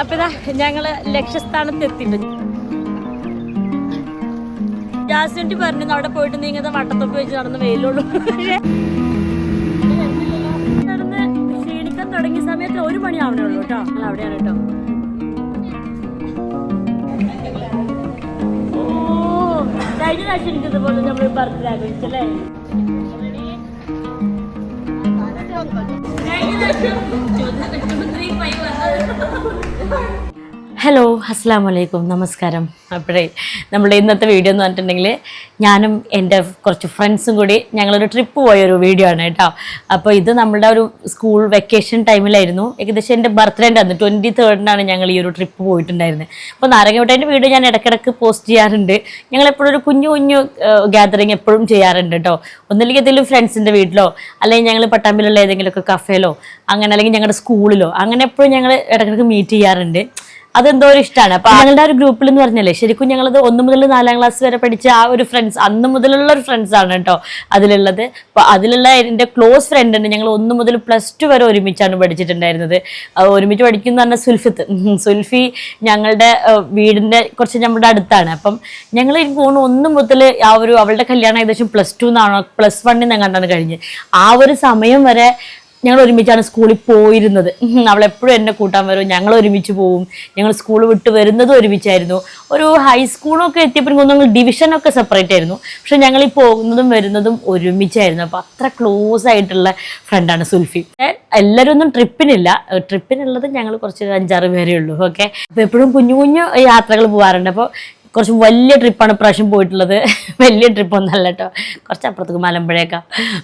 അപ്പൊ ഞങ്ങൾ ലക്ഷ്യസ്ഥാനത്ത് എത്തിയിട്ടുണ്ട്. ജാസ്വണ്ടി പറഞ്ഞു അവിടെ പോയിട്ട് നീ ഇങ്ങനെ വട്ടത്തൊക്കെ വെച്ച് നടന്ന് വെയിലുള്ളൂ നടന്ന് ക്ഷീണിക്കാൻ തുടങ്ങിയ സമയത്ത് ഒരു മണി ആവണുള്ളൂ കേട്ടോ. അവിടെയാണ് കേട്ടോ. കഴിഞ്ഞ പ്രാവശ്യം എനിക്ക് ഇതുപോലെ നമ്മൾ ബർത്ത്ഡേ ആഘോഷിച്ചല്ലേ 何? ഹലോ അസ്സാം വലൈക്കും നമസ്കാരം. അപ്പോഴേ നമ്മുടെ ഇന്നത്തെ വീഡിയോ എന്ന് പറഞ്ഞിട്ടുണ്ടെങ്കിൽ ഞാനും എന്റെ കുറച്ച് ഫ്രണ്ട്സും കൂടി ഞങ്ങളൊരു ട്രിപ്പ് പോയൊരു വീഡിയോ ആണ് കേട്ടോ. അപ്പോൾ ഇത് നമ്മുടെ ഒരു സ്കൂൾ വെക്കേഷൻ ടൈമിലായിരുന്നു ഏകദേശം എന്റെ ബർത്ത്ഡേ അന്ന് ട്വന്റി തേർഡിനാണ് ഞങ്ങൾ ഈ ഒരു ട്രിപ്പ് പോയിട്ടുണ്ടായിരുന്നത് അപ്പോൾ നാരങ്ങവട്ടേന്റെ വീഡിയോ ഞാൻ ഇടയ്ക്കിടയ്ക്ക് പോസ്റ്റ് ചെയ്യാറുണ്ട്. ഞങ്ങൾ എപ്പോഴും ഒരു കുഞ്ഞു കുഞ്ഞു ഗ്യാതറിങ് എപ്പോഴും ചെയ്യാറുണ്ട് കേട്ടോ. ഒന്നില്ലെങ്കിൽ ഏതെങ്കിലും ഫ്രണ്ട്സിന്റെ വീട്ടിലോ അല്ലെങ്കിൽ ഞങ്ങൾ പട്ടാമ്പിലുള്ള ഏതെങ്കിലുമൊക്കെ കഫേലോ അങ്ങനെ അല്ലെങ്കിൽ ഞങ്ങളുടെ സ്കൂളിലോ അങ്ങനെ എപ്പോഴും ഞങ്ങൾ ഇടയ്ക്കിടയ്ക്ക് മീറ്റ് ചെയ്യാറുണ്ട്. അതെന്തോ ഒരു ഇഷ്ടമാണ് അപ്പൊ ഞങ്ങളുടെ ഒരു ഗ്രൂപ്പിൽ എന്ന് പറഞ്ഞല്ലേ ശരിക്കും ഞങ്ങളത് ഒന്ന് മുതൽ നാലാം ക്ലാസ് വരെ പഠിച്ച ആ ഒരു ഫ്രണ്ട്സ് അന്ന് മുതലുള്ള ഒരു ഫ്രണ്ട്സ് ആണ് കേട്ടോ അതിലുള്ളത്. അപ്പൊ അതിലുള്ള എന്റെ ക്ലോസ് ഫ്രണ്ട് ഉണ്ട് ഞങ്ങൾ ഒന്ന് മുതൽ പ്ലസ് ടു വരെ ഒരുമിച്ചാണ് പഠിച്ചിട്ടുണ്ടായിരുന്നത്. ഒരുമിച്ച് പഠിക്കുന്ന പറഞ്ഞാൽ സുൽഫിത്ത്. സുൽഫി ഞങ്ങളുടെ വീടിന്റെ കുറച്ച് നമ്മുടെ അടുത്താണ്. അപ്പം ഞങ്ങൾ എനിക്ക് തോന്നുന്നു ഒന്ന് മുതൽ ആ ഒരു അവളുടെ കല്യാണം ഏകദേശം പ്ലസ് ടു എന്നാണോ പ്ലസ് വണ്ണിൽ കണ്ടാണ് കഴിഞ്ഞ്. ആ ഒരു സമയം വരെ ഞങ്ങൾ ഒരുമിച്ചാണ് സ്കൂളിൽ പോയിരുന്നത്. അവളെപ്പോഴും എന്നെ കൂട്ടാൻ വരും. ഞങ്ങൾ ഒരുമിച്ച് പോവും. ഞങ്ങൾ സ്കൂൾ വിട്ട് വരുന്നതും ഒരുമിച്ചായിരുന്നു. ഒരു ഹൈസ്കൂളൊക്കെ എത്തിയപ്പോഴും ഞങ്ങൾ ഡിവിഷനൊക്കെ സെപ്പറേറ്റ് ആയിരുന്നു. പക്ഷെ ഞങ്ങൾ ഈ പോകുന്നതും വരുന്നതും ഒരുമിച്ചായിരുന്നു. അപ്പോൾ അത്ര ക്ലോസ് ആയിട്ടുള്ള ഫ്രണ്ടാണ് സുൽഫി. എല്ലാവരും ഒന്നും ട്രിപ്പിനില്ല ട്രിപ്പിനുള്ളത് ഞങ്ങൾ കുറച്ച് അഞ്ചാറ് പേരേ ഉള്ളൂ. ഓക്കെ അപ്പോൾ എപ്പോഴും കുഞ്ഞു കുഞ്ഞു യാത്രകൾ പോകാറുണ്ട് അപ്പോൾ കുറച്ച് വലിയ ട്രിപ്പാണ് ഇപ്രാവശ്യം പോയിട്ടുള്ളത്. വലിയ ട്രിപ്പൊന്നല്ല കേട്ടോ കുറച്ച് അപ്പുറത്തേക്ക് മലമ്പുഴയൊക്കെ.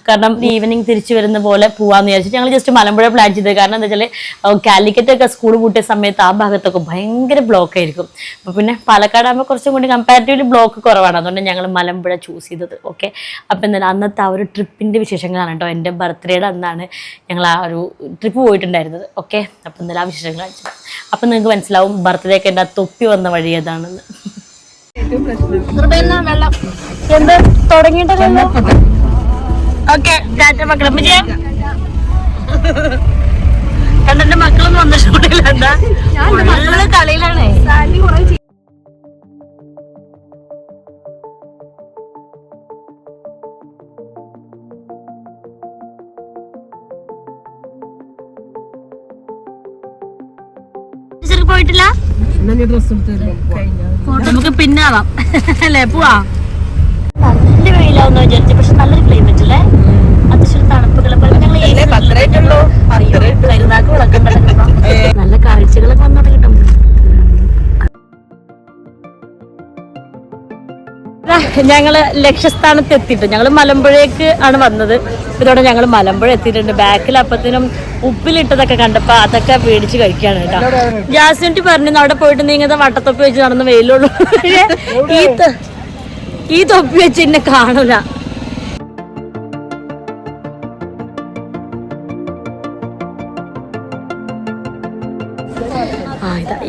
കാരണം ഈവനിങ് തിരിച്ചു വരുന്ന പോലെ പോവാന്ന് വിചാരിച്ചു ഞങ്ങൾ ജസ്റ്റ് മലമ്പുഴ പ്ലാൻ ചെയ്തത്. കാരണം എന്താ വെച്ചാൽ കാലിക്കറ്റൊക്കെ സ്കൂൾ പൂട്ടിയ സമയത്ത് ആ ഭാഗത്തൊക്കെ ഭയങ്കര ബ്ലോക്ക് ആയിരിക്കും. അപ്പോൾ പിന്നെ പാലക്കാട് ആകുമ്പോൾ കുറച്ചും കൂടി കമ്പാരിറ്റീവ്ലി ബ്ലോക്ക് കുറവാണ്. അതുകൊണ്ട് ഞങ്ങൾ മലമ്പുഴ ചൂസ് ചെയ്തത്. ഓക്കെ അപ്പോൾ എന്തായാലും അന്നത്തെ ആ ഒരു ട്രിപ്പിന്റെ വിശേഷങ്ങളാണ് കേട്ടോ എന്റെ ബർത്ത്ഡേയുടെ അന്നാണ് ഞങ്ങൾ ആ ഒരു ട്രിപ്പ് പോയിട്ടുണ്ടായിരുന്നത്. ഓക്കെ അപ്പോൾ എന്തായാലും ആ വിശേഷങ്ങൾ കാണിച്ചത് അപ്പം നിങ്ങൾക്ക് മനസ്സിലാവും ബർത്ത്ഡേക്ക് എന്റെ ആ തൊപ്പി വന്ന വഴി ഏതാണെന്ന്. വെള്ളം. എന്ത്? തുടങ്ങിയിട്ടല്ലോ ഓക്കെ ടാറ്റ മക്കളെ. അമ്മച്ചിയെ കണ്ടെ മക്കളൊന്നും കളിയിലാണേ. നമുക്ക് പിന്നാവാം. അല്ലേ പോവാ. നല്ല വെയിലാവുന്ന വിചാരിച്ചു പക്ഷെ നല്ലൊരു ക്ലൈമറ്റ് അല്ലേ? അത്യാവശ്യം തണുപ്പുകളൊക്കെ ഞങ്ങൾ കരുനാക്ക് വിളക്കം കിടക്കണം നല്ല കാഴ്ചകളൊക്കെ വന്നു ഞങ്ങൾ ലക്ഷ്യസ്ഥാനത്ത് എത്തിയിട്ട് ഞങ്ങൾ മലമ്പുഴയ്ക്ക് ആണ് വന്നത്. ഇതോടെ ഞങ്ങൾ മലമ്പുഴ എത്തിയിട്ടുണ്ട്. ബാക്കിൽ അപ്പത്തിനും ഉപ്പിലിട്ടതൊക്കെ കണ്ടപ്പോൾ അതൊക്കെ മേടിച്ച് കഴിക്കാണ് കേട്ടോ. ജാസ്മിന്റി പറഞ്ഞു അവിടെ പോയിട്ട് നീ ഇങ്ങനത്തെ വട്ടത്തൊപ്പി വെച്ച് നടന്ന് വെയിലുള്ളൂ. ഈ ഈ തൊപ്പി വെച്ച് എന്നെ കാണൂല.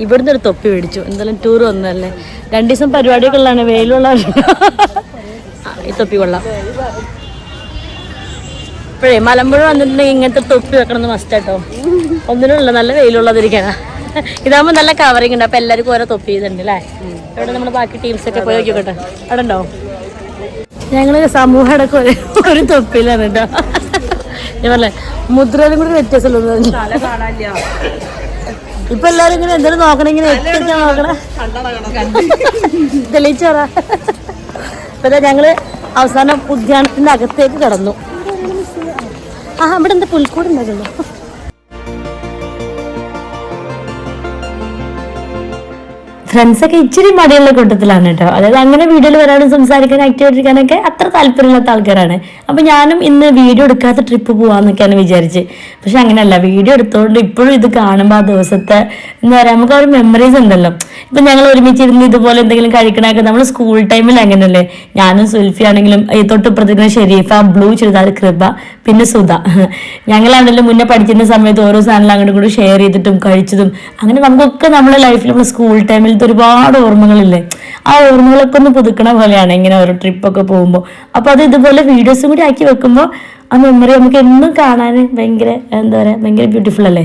ഇവിടുന്ന് ഒരു തൊപ്പി മേടിച്ചു. എന്തായാലും ടൂർ വന്നതല്ലേ. രണ്ടു ദിവസം പരിപാടിയൊക്കെ ഉള്ളതാണ് വെയിലുള്ള ഈ തൊപ്പി കൊള്ളാം. ഇപ്പോഴേ മലമ്പുഴ വന്നിട്ടുണ്ടെങ്കിൽ ഇങ്ങനത്തെ തൊപ്പി വെക്കണമെന്ന് മസ്റ്റ് കേട്ടോ ഒന്നിനുള്ള. നല്ല വെയിലുള്ളതിരിക്കണം. ഇതാകുമ്പോൾ നല്ല കവറിങ് ഉണ്ട്. അപ്പോൾ എല്ലാവർക്കും ഓരോ തൊപ്പി ചെയ്തിട്ടുണ്ട് അല്ലേ? ഇവിടെ നമ്മുടെ ബാക്കി ടീംസൊക്കെ പോയി നോക്കിക്കോട്ടെ. അവിടെ ഉണ്ടോ? ഞങ്ങൾ സമൂഹം അടക്കം ഒരു ഒരു തൊപ്പിയിലാണ് കേട്ടോ. ഞാൻ പറഞ്ഞേ മുദ്രയിലും കൂടി വ്യത്യാസമുള്ളത് ഇപ്പൊ എല്ലാരും ഇങ്ങനെ എന്തെങ്കിലും നോക്കണേ ഇങ്ങനെ എത്തിക്കാൻ നോക്കണേ. തെളിയിച്ചറ ഇപ്പൊ ഞങ്ങൾ അവസാനം ഉദ്യാനത്തിന്റെ അകത്തേക്ക് കടന്നു. ആ ഇവിടെ എന്താ പുൽക്കൂട് ഉണ്ടാകുന്നു ഫ്രണ്ട്സൊക്കെ ഇച്ചിരി മടിയുള്ള കൂട്ടത്തിലാണ് കേട്ടോ. അതായത് അങ്ങനെ വീഡിയോയിൽ വരാനും സംസാരിക്കാൻ ആക്റ്റീവ് ഇരിക്കാനൊക്കെ അത്ര താല്പര്യമില്ലാത്ത ആൾക്കാരാണ്. അപ്പൊ ഞാനും ഇന്ന് വീഡിയോ എടുക്കാത്ത ട്രിപ്പ് പോവാന്നൊക്കെയാണ് വിചാരിച്ച് പക്ഷെ അങ്ങനെയല്ല വീഡിയോ എടുത്തോണ്ട് ഇപ്പോഴും ഇത് കാണുമ്പോൾ ആ ദിവസത്തെ എന്താ പറയാ നമുക്ക് ആ ഒരു മെമ്മറീസ് ഉണ്ടല്ലോ. ഇപ്പൊ ഞങ്ങൾ ഒരുമിച്ച് ഒരുമിച്ചിരുന്ന് ഇതുപോലെ എന്തെങ്കിലും കഴിക്കണമൊക്കെ നമ്മൾ സ്കൂൾ ടൈമിൽ അങ്ങനെയല്ലേ. ഞാനും സുൽഫി ആണെങ്കിലും ഈ തൊട്ട് പ്രതിക്കുന്ന ഷെരീഫ ബ്ലൂ ചുരിദാർ കൃപ പിന്നെ സുധ. ഞങ്ങളാണെങ്കിലും മുന്നേ പഠിച്ചിരുന്ന സമയത്ത് ഓരോ സാധനങ്ങൾ അങ്ങോട്ടും കൂടി ഷെയർ ചെയ്തിട്ടും കഴിച്ചതും. അങ്ങനെ നമുക്കൊക്കെ നമ്മുടെ ലൈഫിൽ നമ്മൾ സ്കൂൾ ടൈമിൽ സമയത്ത് ഒരുപാട് ഓർമ്മകളില്ലേ? ആ ഓർമ്മകളൊക്കെ ഒന്ന് പുതുക്കണ പോലെയാണ് ഇങ്ങനെ ഓരോ ട്രിപ്പൊക്കെ പോകുമ്പോൾ അപ്പോൾ അത് ഇതുപോലെ വീഡിയോസും കൂടി ആക്കി വെക്കുമ്പോൾ ആ മെമ്മറി നമുക്ക് എന്നും കാണാൻ ഭയങ്കര എന്താ പറയുക ഭയങ്കര ബ്യൂട്ടിഫുൾ അല്ലേ?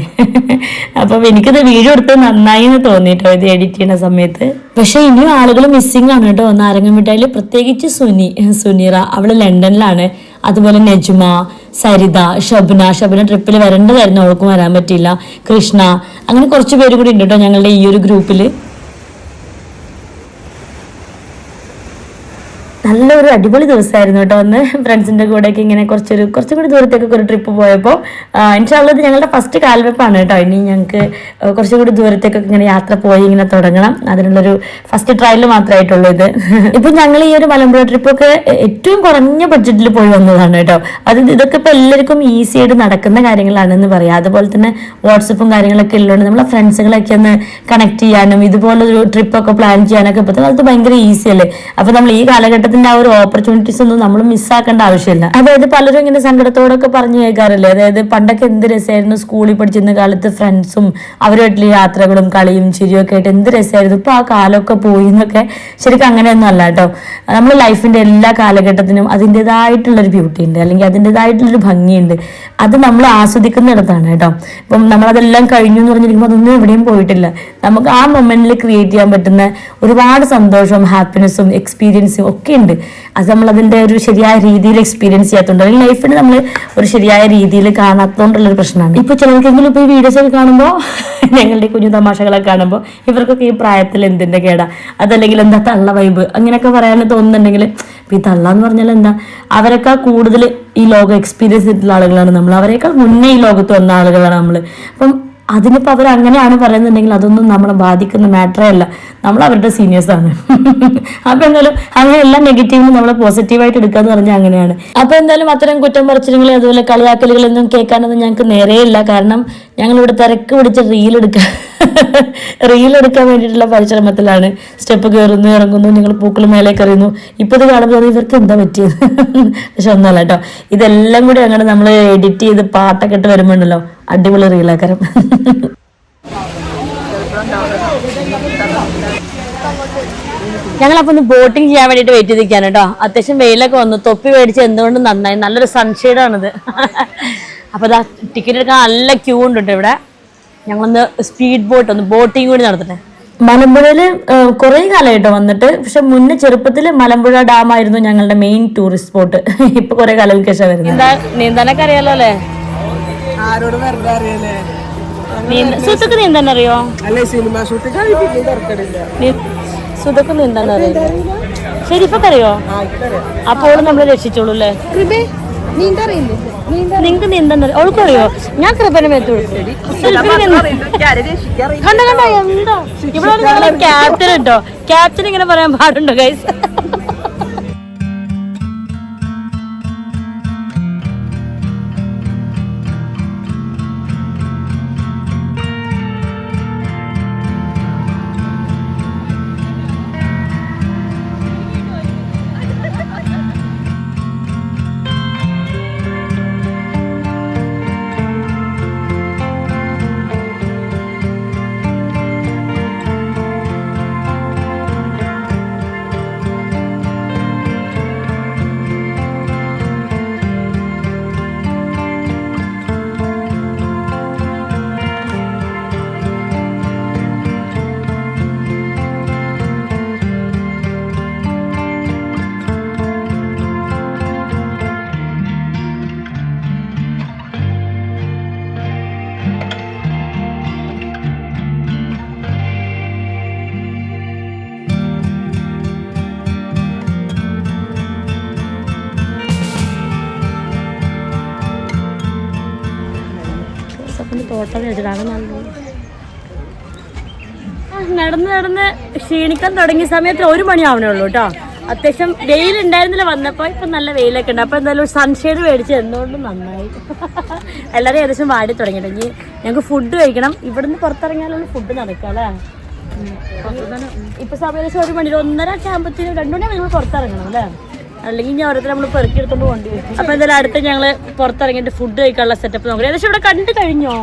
അപ്പം എനിക്കത് വീഡിയോ എടുത്ത് നന്നായി എന്ന് തോന്നിയിട്ടോ ഇത് എഡിറ്റ് ചെയ്യുന്ന സമയത്ത്. പക്ഷേ ഇനിയും ആളുകൾ മിസ്സിംഗ് ആണ് കേട്ടോ. നാരങ്ങമിഠായിൽ പ്രത്യേകിച്ച് സുനി സുനീറ അവൾ ലണ്ടനിലാണ്. അതുപോലെ നജ്മ സരിത ഷബ്ന ഷബ്ന ട്രിപ്പിൽ വരേണ്ടതായിരുന്നു. അവൾക്കും വരാൻ പറ്റിയില്ല. കൃഷ്ണ അങ്ങനെ കുറച്ച് പേര് കൂടി ഉണ്ട് കേട്ടോ ഞങ്ങളുടെ ഈ ഒരു ഗ്രൂപ്പിൽ നല്ലൊരു അടിപൊളി ദിവസമായിരുന്നു കേട്ടോ ഒന്ന് ഫ്രണ്ട്സിന്റെ കൂടെയൊക്കെ ഇങ്ങനെ കുറച്ചൊരു കുറച്ചും കൂടി ദൂരത്തേക്കൊക്കെ ഒരു ട്രിപ്പ് പോയപ്പോൾ ഇൻഷാള്ളത് ഞങ്ങളുടെ ഫസ്റ്റ് കാൽവെപ്പാണ് കേട്ടോ. ഇനി ഞങ്ങൾക്ക് കുറച്ചും കൂടി ദൂരത്തേക്കൊക്കെ ഇങ്ങനെ യാത്ര പോയി ഇങ്ങനെ തുടങ്ങണം. അതിനുള്ളൊരു ഫസ്റ്റ് ട്രയൽ മാത്രമായിട്ടുള്ളൂ ഇത്. ഇപ്പം ഞങ്ങൾ ഈ ഒരു മലമ്പുഴ ട്രിപ്പൊക്കെ ഏറ്റവും കുറഞ്ഞ ബഡ്ജറ്റിൽ പോയി വന്നതാണ് കേട്ടോ. അത് ഇതൊക്കെ ഇപ്പോൾ എല്ലാവർക്കും ഈസി ആയിട്ട് നടക്കുന്ന കാര്യങ്ങളാണെന്ന് പറയാം. അതുപോലെ തന്നെ വാട്സപ്പും കാര്യങ്ങളൊക്കെ ഉള്ളതുകൊണ്ട് നമ്മളെ ഫ്രണ്ട്സുകളൊക്കെ ഒന്ന് കണക്ട് ചെയ്യാനും ഇതുപോലൊരു ട്രിപ്പൊക്കെ പ്ലാൻ ചെയ്യാനൊക്കെ ഇപ്പോഴത്തെ കാലത്ത് ഭയങ്കര ഈസിയല്ലേ അപ്പോൾ നമ്മൾ ഈ കാലഘട്ടത്തിന്റെ ആ ഒരു ഓപ്പർച്യൂണിറ്റീസ് ഒന്നും നമ്മൾ മിസ്സാക്കേണ്ട ആവശ്യമില്ല. അതായത് പലരും ഇങ്ങനെ സങ്കടത്തോടൊക്കെ പറഞ്ഞു കേൾക്കാറില്ലേ? അതായത് പണ്ടൊക്കെ എന്ത് രസമായിരുന്നു സ്കൂളിൽ പഠിച്ചിരുന്ന കാലത്ത് ഫ്രണ്ട്സും അവരുമായിട്ടുള്ള യാത്രകളും കളിയും ചിരിയും ഒക്കെ ആയിട്ട് എന്ത് രസമായിരുന്നു? ഇപ്പൊ ആ കാലമൊക്കെ പോയി എന്നൊക്കെ ശരിക്കും അങ്ങനെയൊന്നും അല്ല കേട്ടോ. നമ്മൾ ലൈഫിന്റെ എല്ലാ കാലഘട്ടത്തിനും അതിന്റെതായിട്ടുള്ളൊരു ബ്യൂട്ടി ഉണ്ട് അല്ലെങ്കിൽ അതിന്റെതായിട്ടുള്ളൊരു ഭംഗിയുണ്ട്. അത് നമ്മൾ ആസ്വദിക്കുന്നിടത്താണ് കേട്ടോ. ഇപ്പം നമ്മളതെല്ലാം കഴിഞ്ഞു എന്ന് പറഞ്ഞിരിക്കുമ്പോൾ അതൊന്നും എവിടെയും പോയിട്ടില്ല. നമുക്ക് ആ മൊമെന്റിൽ ക്രിയേറ്റ് ചെയ്യാൻ പറ്റുന്ന ഒരുപാട് സന്തോഷവും ഹാപ്പിനെസ്സും എക്സ്പീരിയൻസും ഒക്കെ ഉണ്ട്. അത് നമ്മൾ അതിന്റെ ഒരു ശരിയായ രീതിയിൽ എക്സ്പീരിയൻസ് ചെയ്യാത്തതുകൊണ്ട് അല്ലെങ്കിൽ ലൈഫിന് നമ്മൾ ഒരു ശരിയായ രീതിയിൽ കാണാത്തതുകൊണ്ടുള്ള ഒരു പ്രശ്നമാണ്. ഇപ്പൊ ചിലർക്കെങ്കിലും ഇപ്പൊ ഈ വീഡിയോസ് ഒക്കെ കാണുമ്പോൾ ഞങ്ങളുടെ കുഞ്ഞു തമാശകളൊക്കെ കാണുമ്പോൾ ഇവർക്കൊക്കെ ഈ പ്രായത്തിൽ എന്തിന്റെ കേടാ? അതല്ലെങ്കിൽ എന്താ തള്ള വൈബ് അങ്ങനെയൊക്കെ പറയാൻ തോന്നുന്നുണ്ടെങ്കിൽ ഈ തള്ള എന്ന് പറഞ്ഞാൽ എന്താ? അവരൊക്കെ കൂടുതൽ ഈ ലോകം എക്സ്പീരിയൻസ് ചെയ്തിട്ടുള്ള ആളുകളാണ് നമ്മൾ. അവരെക്കാൾ മുന്നേ ഈ ലോകത്ത് വന്ന ആളുകളാണ് നമ്മൾ. അപ്പം അതിനിപ്പോൾ അവർ അങ്ങനെയാണ് പറയുന്നുണ്ടെങ്കിൽ അതൊന്നും നമ്മളെ ബാധിക്കുന്ന മാറ്ററേ അല്ല. നമ്മൾ അവരുടെ സീനിയേഴ്സാണ് ആണ്. അപ്പൊ എന്തായാലും അങ്ങനെ എല്ലാം നെഗറ്റീവിനും നമ്മൾ പോസിറ്റീവായിട്ട് എടുക്കുക എന്ന് പറഞ്ഞാൽ അങ്ങനെയാണ്. അപ്പോൾ എന്തായാലും അത്തരം കുറ്റം പറച്ചിലുകളെ അതുപോലെ കളിയാക്കലുകളൊന്നും കേൾക്കാനൊന്നും ഞങ്ങൾക്ക് നേരെയില്ല. കാരണം ഞങ്ങളിവിടെ തിരക്ക് പിടിച്ച് റീൽ എടുക്കാൻ വേണ്ടിയിട്ടുള്ള പരിശ്രമത്തിലാണ്. സ്റ്റെപ്പ് കയറുന്നു ഇറങ്ങുന്നു ഞങ്ങൾ പൂക്കൾ മേലെ കയറുന്നു ഇപ്പൊ ഇത് കാണുമ്പോൾ ഇവർക്ക് എന്താ പറ്റിയത്? പക്ഷെ ഒന്നല്ല കേട്ടോ ഇതെല്ലാം കൂടി അങ്ങനെ നമ്മൾ എഡിറ്റ് ചെയ്ത് പാട്ടൊക്കെ ഇട്ട് വരുമ്പോണ്ടല്ലോ അടിപൊളി റീലാക്കരം ഞങ്ങളപ്പോൾ ഒന്ന് ബോട്ടിംഗ് ചെയ്യാൻ വേണ്ടിയിട്ട് വെയിറ്റ് ചെയ്തിരിക്കാണ് കേട്ടോ അത്യാവശ്യം വെയിലൊക്കെ വന്നു. തൊപ്പി മേടിച്ച് എന്തുകൊണ്ടും നന്നായി. നല്ലൊരു സൺഷെയ്ഡാണിത് അപ്പൊ ഇതാ ടിക്കറ്റ് എടുക്കാൻ നല്ല ക്യൂ ഉണ്ട് ഇവിടെ ഞങ്ങളൊന്ന് സ്പീഡ് ബോട്ട് ഒന്ന് ബോട്ടിംഗ് കൂടി നടത്തട്ടെ. മലമ്പുഴയിൽ കുറേ കാലമായിട്ട് വന്നിട്ട്. പക്ഷെ മുന്നേ ചെറുപ്പത്തിൽ മലമ്പുഴ ഡാം ആയിരുന്നു ഞങ്ങളുടെ മെയിൻ ടൂറിസ്റ്റ് സ്പോട്ട് ഇപ്പൊ കുറെ കാലം ശേഷം വരുന്നത്. എന്താ നീന്താനൊക്കെ അറിയാലോ അല്ലേ? ആരോട് വെറുതെ നീന്താൻ അറിയോ? അപ്പോഴും സിനിമ നീന്താൻ അറിയില്ല? ഷെരീഫൊക്കെ അറിയോ അപ്പോൾ നമ്മൾ രക്ഷിച്ചോളൂ അല്ലേ? നിങ്ങക്ക് നീന്താൻ അവൾക്ക് അറിയോ? ഞാൻ കൃപനെ മേത്ത് കണ്ട കണ്ട എന്താ? ഇവിടെ ക്യാപ്റ്റൻ കേട്ടോ ക്യാപ്റ്റൻ ഇങ്ങനെ പറയാൻ പാടുണ്ടോ ഗൈസ് തോട്ടം വെച്ചിട്ടാണ് നടന്ന് നടന്ന് ക്ഷീണിക്കാൻ തുടങ്ങിയ സമയത്ത് ഒരു മണിയാവണേ ഉള്ളൂ കേട്ടോ. അത്യാവശ്യം വെയിലുണ്ടായിരുന്നില്ല വന്നപ്പോൾ ഇപ്പം നല്ല വെയിലൊക്കെ ഉണ്ട്. അപ്പോൾ എന്തായാലും സൺഷെയ്ഡ് മേടിച്ച് എന്തുകൊണ്ടും നന്നായി. എല്ലാവരും ഏകദേശം വാടി തുടങ്ങിയിട്ട് ഇനി ഞങ്ങൾക്ക് ഫുഡ് കഴിക്കണം. ഇവിടുന്ന് പുറത്തിറങ്ങിയാലുള്ള ഫുഡ് നടക്കുക ഇപ്പൊ സമയം ഒരു മണി ഒന്നര ഒക്കെ ആകുമ്പോഴത്തേനും രണ്ടു മണിയാകുമ്പോൾ പുറത്തിറങ്ങണം അല്ലേ? അല്ലെങ്കിൽ ഞാൻ ഓരോരുത്തർ നമ്മൾ പെറുക്കിയെടുത്തോണ്ട് പോകേണ്ടി വരും. അപ്പൊ എന്തായാലും അടുത്ത് ഞങ്ങൾ പുറത്തിറങ്ങിയിട്ട് ഫുഡ് കഴിക്കാനുള്ള സെറ്റപ്പ് നോക്കാം ഏകദേശം ഇവിടെ കണ്ടു കഴിഞ്ഞോ?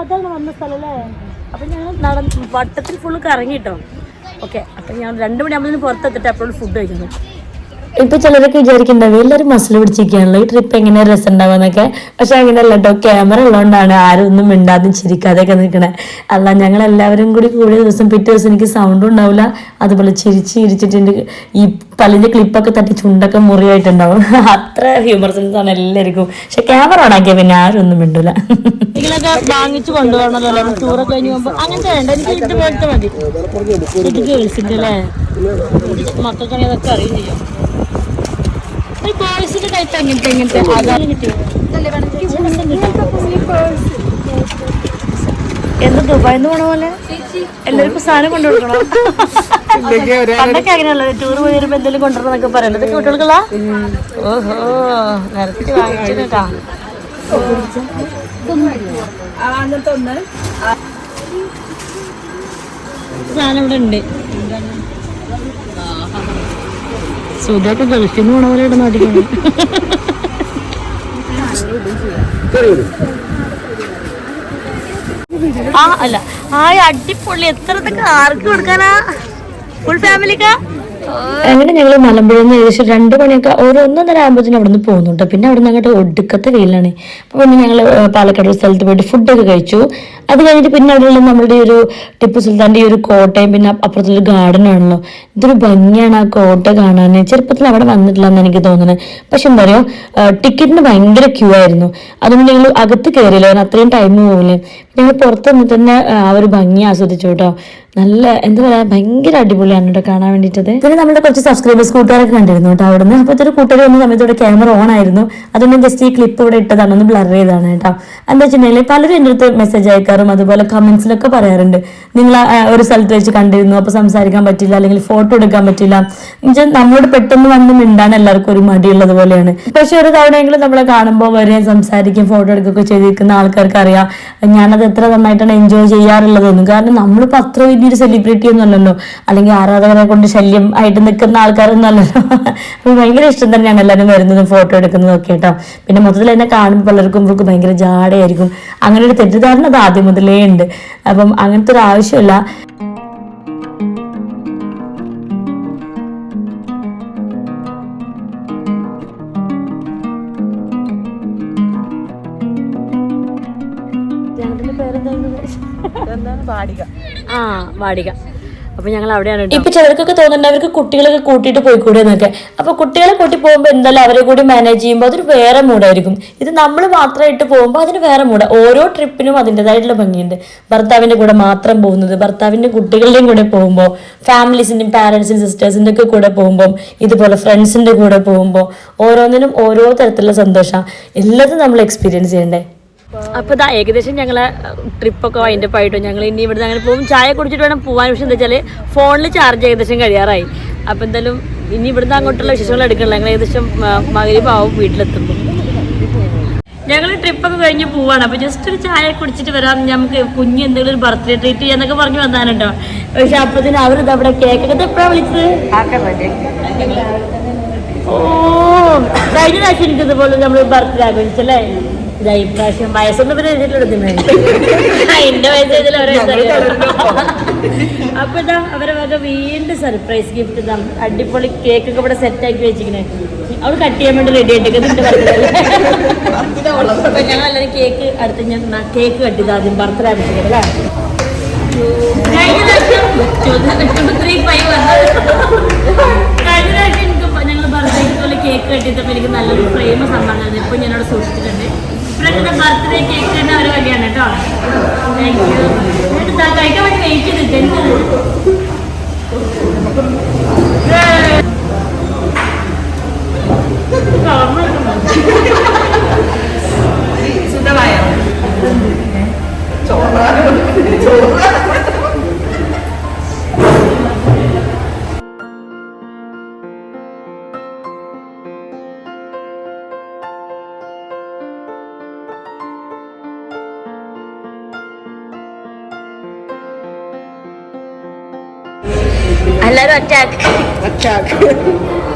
അതാണ് വന്ന സ്ഥലല്ലേ അപ്പൊ ഞങ്ങൾ നടന്ന് വട്ടത്തിൽ ഫുള്ള് കറങ്ങിട്ടോ. ഓക്കെ അപ്പൊ ഞാൻ രണ്ടു മണിയാകുമ്പോൾ പുറത്തെത്തിട്ട് അപ്പോഴും ഫുഡ് കഴിക്കുന്നു. ഇപ്പൊ ചിലരൊക്കെ വിചാരിക്കുന്നുണ്ടാവും എല്ലാവരും മസിൽ പിടിച്ചിരിക്കുകയാണല്ലോ ഈ ട്രിപ്പ് എങ്ങനെ രസം ഉണ്ടാവുന്നൊക്കെ പക്ഷെ അങ്ങനെയല്ല കേട്ടോ ക്യാമറ ഉള്ളതുകൊണ്ടാണ് ആരും ഒന്നും മിണ്ടാതും ചിരിക്കാതെയൊക്കെ നിൽക്കണേ. അല്ല ഞങ്ങൾ എല്ലാവരും കൂടി കൂടിയ ദിവസം പിറ്റേ ദിവസം എനിക്ക് സൗണ്ടും ഉണ്ടാവില്ല അതുപോലെ ചിരിച്ച് ചിരിച്ചിട്ടുണ്ട് ഈ പല്ലിന്റെ ക്ലിപ്പൊക്കെ തട്ടി ചുണ്ടൊക്കെ മുറിയായിട്ടുണ്ടാവും. അത്ര ഹ്യൂമർ സെൻസ് ആണ് എല്ലാവർക്കും. പക്ഷെ ക്യാമറ ഓണാക്കിയ പിന്നെ ആരും ഒന്നും മിണ്ടൂല. വാങ്ങിച്ചു കൊണ്ടുപോകണല്ലോ ടൂറൊക്കെ കഴിഞ്ഞ് പോകുമ്പോൾ അങ്ങനത്തെ വേണ്ട എനിക്ക് മതി. ഇത് ഗേൾസിന്റെ അല്ലേ? മക്കൾക്കാണെങ്കിൽ അതൊക്കെ അറിയും ചെയ്യും ഈ ബോയ്സിന്റെ ടൈപ്പ് എങ്ങനത്തെ എങ്ങനത്തെ? കിട്ടിയോ? എന്ത് ദുബായിന്ന് പോണ പോലെ? എല്ലാവർക്കും സാധനം കൊണ്ടു കൊടുക്കണം ഇല്ലെങ്കിൽ ഒരാ പണ്ടൊക്കെ അങ്ങനെയല്ല? ടൂർ പോയി വരുമ്പോ എന്തെങ്കിലും കൊണ്ടുവരണമെന്നൊക്കെ പറയുന്നത് ഇതൊക്കെ കുട്ടികൾക്കുള്ള? ഓഹോ നിരത്തി വാങ്ങിച്ചിട്ടാ. അങ്ങനത്തെ ഒന്ന്. സാധനം ഇവിടെ ഉണ്ട്. സുധൊക്കെ ഗൾഫിൽ നിന്ന് പോണ പോലെ ആ അല്ല. ആ അടിപൊളി. എത്ര ആർക്ക് കൊടുക്കാനാ? ഫുൾ ഫാമിലിക്കാ അങ്ങനെ ഞങ്ങൾ മലമ്പുഴയിൽ നിന്ന് ഏകദേശം രണ്ട് മണിയൊക്കെ ഒരു ഒന്നൊന്നര ആകുമ്പോഴത്തേനും അവിടെ നിന്ന് പോകുന്നുണ്ട്. പിന്നെ അവിടെ നിന്ന് അങ്ങോട്ട് ഒടുക്കത്തെ വെയിലാണ്. അപ്പോൾ പിന്നെ ഞങ്ങൾ പാലക്കാട് ഒരു സ്ഥലത്ത് പോയിട്ട് ഫുഡൊക്കെ കഴിച്ചു. അത് കഴിഞ്ഞിട്ട് പിന്നെ അവിടെയുള്ള നമ്മുടെ ഒരു ടിപ്പു സുൽത്താന്റെ ഈ ഒരു കോട്ടയും പിന്നെ അപ്പുറത്തുള്ള ഗാർഡൻ ആണല്ലോ. ഇതൊരു ഭംഗിയാണ് ആ കോട്ട കാണാൻ ചെറുപ്പത്തിൽ അവിടെ വന്നിട്ടില്ല എന്ന് എനിക്ക് തോന്നുന്നത് പക്ഷെ എന്താ പറയുക ടിക്കറ്റിന് ഭയങ്കര ക്യൂ ആയിരുന്നു. അതുകൊണ്ട് ഞങ്ങൾ അകത്ത് കയറിയില്ല അത്രയും ടൈം പോകില്ലേ ഞങ്ങൾ പുറത്ത് നിന്ന് തന്നെ ആ ഒരു ഭംഗി ആസ്വദിച്ചു കേട്ടോ. നല്ല എന്താ പറയാ ഭയങ്കര അടിപൊളിയാണ് കേട്ടോ കാണാൻ വേണ്ടിയിട്ടത് പിന്നെ നമ്മുടെ കുറച്ച് സബ്സ്ക്രൈബേഴ്സ് കൂട്ടുകാരൊക്കെ കണ്ടിരുന്നു കേട്ടോ അവിടെ നിന്ന് അപ്പോൾ ഇതൊരു കൂട്ടുകാർ വന്ന സമയത്ത് ഇവിടെ ക്യാമറ ഓൺ ആയിരുന്നു. അതൊന്നും ജസ്റ്റ് ഈ ക്ലിപ്പ് ഇവിടെ ഇട്ടതാണ് ഒന്ന് ബ്ലർ ചെയ്താണ് കേട്ടോ എന്താ വെച്ചിട്ടുണ്ടെങ്കിൽ പലരും എന്റെ അടുത്ത് മെസ്സേജ് അയക്കാറും അതുപോലെ കമന്റ്സിലൊക്കെ പറയാറുണ്ട്. നിങ്ങൾ ഒരു സ്ഥലത്ത് വെച്ച് കണ്ടിരുന്നു അപ്പോൾ സംസാരിക്കാൻ പറ്റില്ല അല്ലെങ്കിൽ ഫോട്ടോ എടുക്കാൻ പറ്റില്ല. എന്നുവെച്ചാൽ നമ്മളോട് പെട്ടെന്ന് വന്ന് മിണ്ടാൻ എല്ലാവർക്കും ഒരു മടിയുള്ളത് പോലെയാണ്. പക്ഷെ ഒരു തവണയെങ്കിലും നമ്മളെ കാണുമ്പോൾ വരെ സംസാരിക്കും ഫോട്ടോ എടുക്കുകയൊക്കെ ചെയ്തിരിക്കുന്ന ആൾക്കാർക്ക് അറിയാം ഞാനത് എത്ര നന്നായിട്ടാണ് എൻജോയ് ചെയ്യാറുള്ളതെന്നും. കാരണം നമ്മളിപ്പോൾ അത്ര വലിയൊരു സെലിബ്രിറ്റി ഒന്നും അല്ലല്ലോ. അല്ലെങ്കിൽ ആരാധകരെ കൊണ്ട് ശല്യം ആയിട്ട് നിൽക്കുന്ന ആൾക്കാരൊന്നും അല്ലല്ലോ. അപ്പോൾ ഭയങ്കര ഇഷ്ടം തന്നെയാണ് എല്ലാവരും വരുന്നതും ഫോട്ടോ എടുക്കുന്നതും ഒക്കെ കേട്ടോ. പിന്നെ മൊത്തത്തിൽ എന്നെ കാണുമ്പോൾ പലർക്കും ഇവർക്ക് ഭയങ്കര ജാടയായിരിക്കും. അങ്ങനെ ഒരു തെറ്റിദ്ധാരണ അത് ആദ്യം മുതലേ ഉണ്ട്. അപ്പം അങ്ങനത്തെ ഒരു ആവശ്യമില്ല. എന്താണ് പാടിക? ആ വാടിക. അപ്പൊ ഞങ്ങൾ അവിടെയാണ് ഇപ്പൊ ചിലർക്കൊക്കെ തോന്നുന്നുണ്ട് അവർക്ക് കുട്ടികളൊക്കെ കൂട്ടിയിട്ട് പോയിക്കൂടെ എന്നൊക്കെ. അപ്പൊ കുട്ടികളെ കൂട്ടി പോകുമ്പോൾ എന്തായാലും അവരെ കൂടി മാനേജ് ചെയ്യുമ്പോൾ അതൊരു വേറെ മൂഡായിരിക്കും ഇത് നമ്മൾ മാത്രമായിട്ട് പോകുമ്പോൾ അതിന് വേറെ മൂട. ഓരോ ട്രിപ്പിനും അതിന്റെതായിട്ടുള്ള ഭംഗിയുണ്ട്. ഭർത്താവിന്റെ കൂടെ മാത്രം പോകുന്നത് ഭർത്താവിന്റെ കുട്ടികളുടെയും കൂടെ പോകുമ്പോൾ ഫാമിലീസിന്റെയും പാരൻസിന്റെ സിസ്റ്റേഴ്സിന്റെ ഒക്കെ കൂടെ പോകുമ്പോൾ ഇതുപോലെ ഫ്രണ്ട്സിന്റെ കൂടെ പോകുമ്പോൾ ഓരോന്നിനും ഓരോ തരത്തിലുള്ള സന്തോഷം. എല്ലാതും നമ്മൾ എക്സ്പീരിയൻസ് ചെയ്യണ്ടേ? അപ്പൊ ഇതാ ഏകദേശം ഞങ്ങളെ ട്രിപ്പൊക്കെ വൈൻഡപ്പ് ആയിട്ടും. ഞങ്ങൾ ഇനി ഇവിടുന്ന് അങ്ങനെ പോകും. ചായ കുടിച്ചിട്ട് വേണം പോകാൻ പക്ഷെ എന്താ വെച്ചാൽ ഫോണിൽ ചാർജ് ഏകദേശം കഴിയാറായി. അപ്പൊ എന്തായാലും ഇനി ഇവിടുന്ന് അങ്ങോട്ടുള്ള വിശേഷങ്ങൾ എടുക്കണില്ല. ഞങ്ങൾ ഏകദേശം മകരിപ്പാവും വീട്ടിലെത്തുമ്പോൾ ഞങ്ങൾ ട്രിപ്പൊക്കെ കഴിഞ്ഞ് പോവാണ്. അപ്പൊ ജസ്റ്റ് ഒരു ചായ കുടിച്ചിട്ട് വരാം. നമുക്ക് കുഞ്ഞ് എന്തെങ്കിലും ഒരു ബർത്ത്ഡേ ട്രീറ്റ് ചെയ്യാന്നൊക്കെ പറഞ്ഞു വന്നാനുണ്ടോ പക്ഷെ അപ്പത്തിന് അവരിത് അവിടെ കേക്കൊക്കെ എപ്പോഴാണ് വിളിച്ചത്? ഓ കഴിഞ്ഞ പ്രാവശ്യം എനിക്കിതുപോലെ നമ്മൾ ബർത്ത്ഡേ ആഘോഷിച്ചല്ലേ? ഇതാ ഇപ്രാവശ്യം വയസ്സൊന്നും പിന്നെ എഴുതിയിട്ടെടുക്കുന്നേ എന്റെ വയസ്സ് അവരെ അപ്പൊ ഇതാ അവരെ വക വീണ്ടും സർപ്രൈസ് ഗിഫ്റ്റ് ഇതാ. അടിപൊളി കേക്ക് ഒക്കെ ഇവിടെ സെറ്റ് ആക്കി വെച്ചിരിക്കണേ. അവൾ കട്ട് ചെയ്യാൻ വേണ്ടി റെഡി ആയിട്ട് ഞാൻ എല്ലാവരും കേക്ക് അടുത്ത് ഞാൻ കേക്ക് കട്ട് ചെയ്ത് ആദ്യം ബർത്ത്ഡേ ആവശ്യം അല്ലേ? കഴിഞ്ഞ പ്രാവശ്യം ത്രീ ഫൈവ് കഴിഞ്ഞ പ്രാവശ്യം എനിക്ക് ഞങ്ങൾ ബർത്ത്ഡേക്ക് പോലെ കേക്ക് കട്ടിയപ്പോൾ എനിക്ക് നല്ലൊരു ഫ്രെയിം സമ്മാനം ഇപ്പൊ ഞാനവിടെ സൂക്ഷിച്ചിട്ടുണ്ട്. ഇപ്പോഴത്തെ ബർത്ത്ഡേ കേക്ക് തന്നെ അവർ വഴിയാണ് കേട്ടോ. താങ്ക് യു എന്നിട്ട് കഴിക്കാൻ വേണ്ടി വെയിറ്റ് ചെയ്തിട്ട് സുഖമായ? എല്ലാവരും chug. A chug.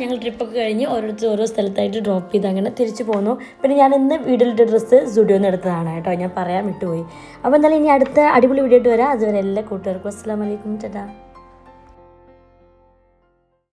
ഞങ്ങൾ ട്രിപ്പൊക്കെ കഴിഞ്ഞ് ഓരോരുത്തർ ഓരോ സ്ഥലത്തായിട്ട് ഡ്രോപ്പ് ചെയ്ത് അങ്ങനെ തിരിച്ചു പോന്നു. പിന്നെ ഞാൻ ഇന്ന് വീട്ടിലിട്ട് ഡ്രസ്സ് സ്റ്റുഡിയോയിൽ നിന്ന് എടുത്തതാണ് കേട്ടോ. ഞാൻ പറയാൻ വിട്ടുപോയി അപ്പോൾ എന്തായാലും ഇനി അടുത്ത അടിപൊളി വീഡിയോ ആയിട്ട് വരാം. അതുവരെ എല്ലാ കൂട്ടുകാർക്കും അസ്സാം വലൈക്കും ചേട്ടാ